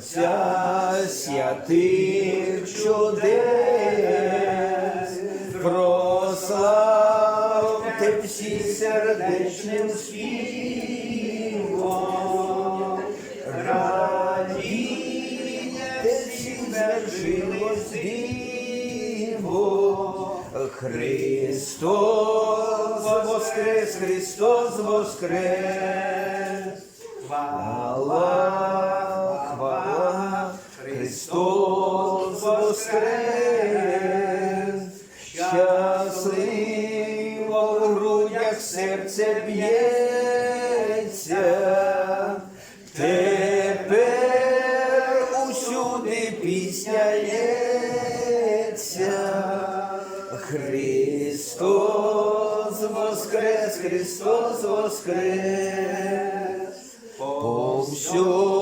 Творця святих чудес, прославте всі сердечним співом, радійте всім звершилось диво. Христос воскрес, Христос воскрес. Хвала, Христос воскрес, щасливо в грудях серце б'ється, тепер усюди пісня лється. Христос воскрес, Христос воскрес, повсюди.